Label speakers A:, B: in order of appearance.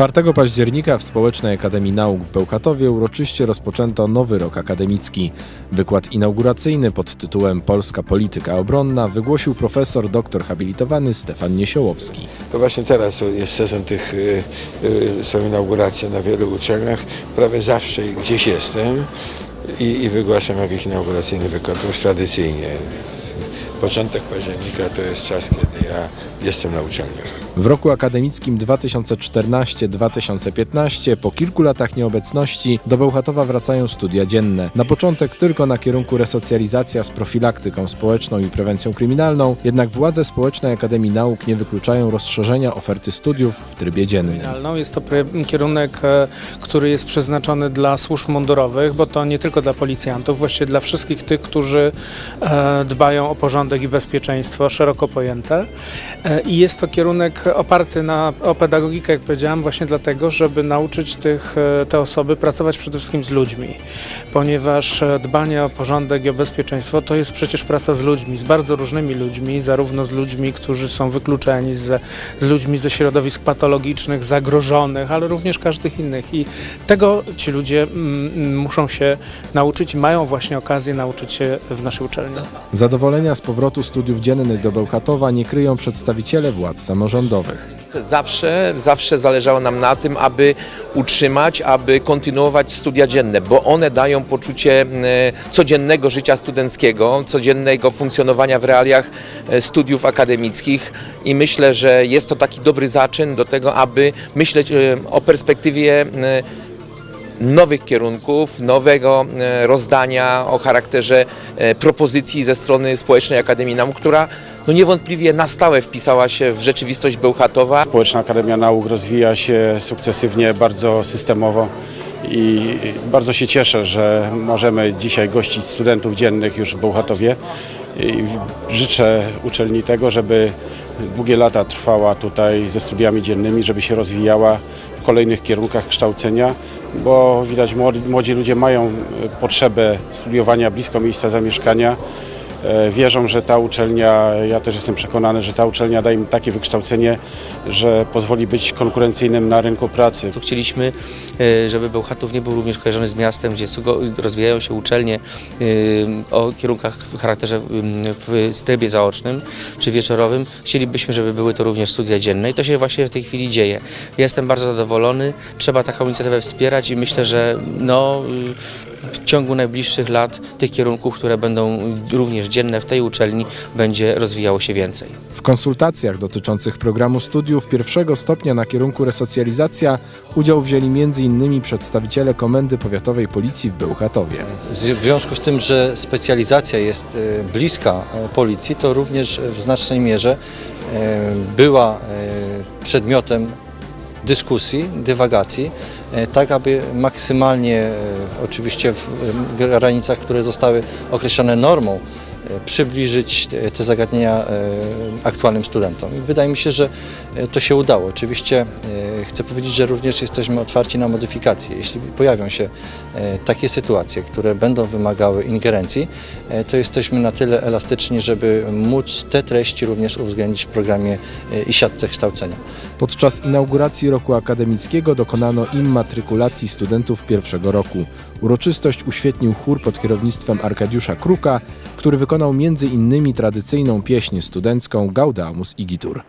A: Czwartego października w Społecznej Akademii Nauk w Bełchatowie uroczyście rozpoczęto nowy rok akademicki. Wykład inauguracyjny pod tytułem Polska polityka obronna wygłosił profesor doktor habilitowany Stefan Niesiołowski.
B: To właśnie teraz jest sezon tych, y, y, są inauguracje na wielu uczelniach. Prawie zawsze gdzieś jestem i, i wygłaszam jakiś inauguracyjny wykład, już tradycyjnie. Początek października to jest czas, kiedy ja jestem na uczelniach.
A: W roku akademickim 2014-2015 po kilku latach nieobecności do Bełchatowa wracają studia dzienne. Na początek tylko na kierunku resocjalizacja z profilaktyką społeczną i prewencją kryminalną, jednak władze Społecznej Akademii Nauk nie wykluczają rozszerzenia oferty studiów w trybie dziennym.
C: Kryminalną. Jest to kierunek, e, który jest przeznaczony dla służb mundurowych, bo to nie tylko dla policjantów, właściwie dla wszystkich tych, którzy e, dbają o porządek i bezpieczeństwo szeroko pojęte. E, I jest to kierunek oparty na, o pedagogikę, jak powiedziałam, właśnie dlatego, żeby nauczyć tych, e, te osoby pracować przede wszystkim z ludźmi, ponieważ e, dbanie o porządek i o bezpieczeństwo to jest przecież praca z ludźmi, z bardzo różnymi ludźmi, zarówno z ludźmi, którzy są wykluczeni, z, z ludźmi ze środowisk patologicznych, zagrożonych, ale również każdych innych. I tego ci ludzie mm, muszą się nauczyć mają właśnie okazję nauczyć się w naszej uczelni.
A: Zadowolenia z powrotu studiów dziennych do Bełchatowa nie kryją przedstawiciele władz samorządowych.
D: Zawsze, zawsze zależało nam na tym, aby utrzymać, aby kontynuować studia dzienne, bo one dają poczucie e, codziennego życia studenckiego, codziennego funkcjonowania w realiach e, studiów akademickich i myślę, że jest to taki dobry zaczyn do tego, aby myśleć e, o perspektywie nowych kierunków, nowego e, rozdania o charakterze e, propozycji ze strony Społecznej Akademii Nauk, która no niewątpliwie na stałe wpisała się w rzeczywistość Bełchatowa.
E: Społeczna Akademia Nauk rozwija się sukcesywnie, bardzo systemowo i bardzo się cieszę, że możemy dzisiaj gościć studentów dziennych już w Bełchatowie. I życzę uczelni tego, żeby długie lata trwała tutaj ze studiami dziennymi, żeby się rozwijała kolejnych kierunkach kształcenia, bo widać młodzi, ludzie mają e, potrzebę studiowania blisko miejsca zamieszkania. E, Wierzą, że ta uczelnia, ja też jestem przekonany, że ta uczelnia da im takie wykształcenie, że pozwoli być konkurencyjnym na rynku pracy.
F: Tu chcieliśmy, e, żeby Bełchatów nie był również kojarzony z miastem, gdzie rozwijają się uczelnie e, o kierunkach w charakterze w trybie zaocznym czy wieczorowym. Chcielibyśmy, żeby były to również studia dzienne i to się właśnie w tej chwili dzieje. Jestem bardzo zadowolony, trzeba taką inicjatywę wspierać i myślę, że no, w ciągu najbliższych lat tych kierunków, które będą również dzienne w tej uczelni, będzie rozwijało się więcej.
A: W konsultacjach dotyczących programu studiów pierwszego stopnia na kierunku resocjalizacja udział wzięli m.in. przedstawiciele Komendy Powiatowej Policji w Bełchatowie.
G: W związku z tym, że specjalizacja jest e, bliska e, policji, to również w znacznej mierze e, była e, przedmiotem dyskusji, dywagacji, e, tak aby maksymalnie, e, oczywiście w e, granicach, które zostały określone normą, e, przybliżyć e, te zagadnienia e, aktualnym studentom. Wydaje mi się, że e, to się udało. Oczywiście e, chcę powiedzieć, że również jesteśmy otwarci na modyfikacje. Jeśli pojawią się e, takie sytuacje, które będą wymagały ingerencji, e, to jesteśmy na tyle elastyczni, żeby móc te treści również uwzględnić w programie e, i siatce kształcenia.
A: Podczas inauguracji roku akademickiego dokonano immatrykulacji studentów pierwszego roku. Uroczystość uświetnił chór pod kierownictwem Arkadiusza Kruka, który wykonał m.in. tradycyjną pieśń studencką Gaudamus Igitur.